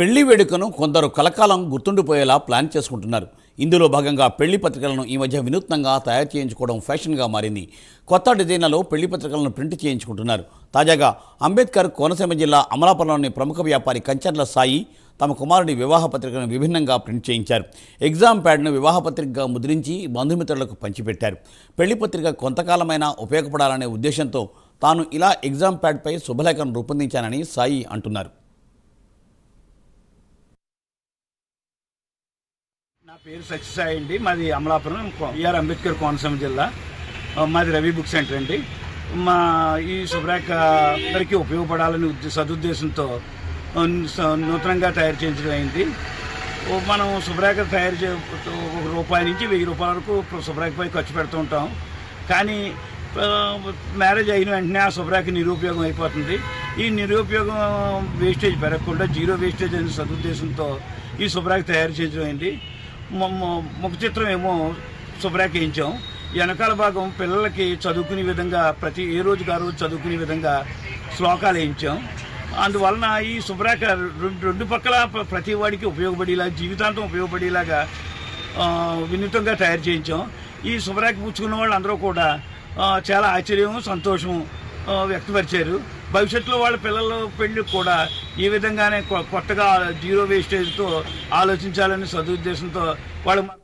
పెళ్ళి వేడుకను కొందరు కలకాలం గుర్తుండిపోయేలా ప్లాన్ చేసుకుంటున్నారు. ఇందులో భాగంగా పెళ్ళి పత్రికలను ఈ మధ్య వినూత్నంగా తయారు చేయించుకోవడం ఫ్యాషన్గా మారింది. కొత్త డిజైన్లలో పెళ్ళి పత్రికలను ప్రింట్ చేయించుకుంటున్నారు. తాజాగా అంబేద్కర్ కోనసీమ జిల్లా అమలాపురంలోని ప్రముఖ వ్యాపారి కంచర్ల సాయి తమ కుమారుడి వివాహ పత్రికను విభిన్నంగా ప్రింట్ చేయించారు. ఎగ్జామ్ ప్యాడ్ను వివాహ పత్రికగా ముద్రించి బంధుమిత్రులకు పంచిపెట్టారు. పెళ్ళి పత్రిక కొంతకాలమైనా ఉపయోగపడాలనే ఉద్దేశంతో తాను ఇలా ఎగ్జామ్ ప్యాడ్పై శుభలేఖను రూపొందించానని సాయి అంటున్నారు. నా పేరు సత్యసాయి అండి. మాది అమలాపురం బిఆర్ అంబేద్కర్ కోనసీమ జిల్లా. మాది రవి బుక్ సెంటర్ అండి. మా ఈ శుభ్రేఖ అందరికీ ఉపయోగపడాలని సదుద్దేశంతో నూతనంగా తయారు చేయించడం అయింది. మనం శుభ్రేఖ తయారు చే ఒక రూపాయి నుంచి వెయ్యి రూపాయల వరకు శుభ్రేఖపై ఖర్చు పెడుతూ ఉంటాం. కానీ మ్యారేజ్ అయిన వెంటనే ఆ శుభ్రేఖ నిరుపయోగం అయిపోతుంది. ఈ నిరుపయోగం వేస్టేజ్ పెరగకుండా జీరో వేస్టేజ్ అనే సదుద్దేశంతో ఈ శుభ్రేఖ తయారు చేయడం అయింది. ముఖ చిత్రం ఏమో శుభ్రేఖ వేయించాం వెనకాల భాగం పిల్లలకి చదువుకునే విధంగా ప్రతి ఏ రోజు గారు చదువుకునే విధంగా శ్లోకాలు వేయించాం. అందువలన ఈ శుభ్రేఖ రెండు రెండు పక్కల ప్రతి వాడికి ఉపయోగపడేలా జీవితాంతం ఉపయోగపడేలాగా వినూతంగా తయారు చేయించాం. ఈ శుభ్రేఖ పుచ్చుకున్న వాళ్ళు అందరూ కూడా చాలా ఆశ్చర్యం సంతోషం వ్యక్తపరిచారు. భవిష్యత్తులో వాళ్ళ పిల్లల పెళ్ళికి కూడా ఈ విధంగానే కొ- కొత్తగా జీరో వేస్టేజ్తో ఆలోచించాలని సదుద్దేశంతో వాళ్ళు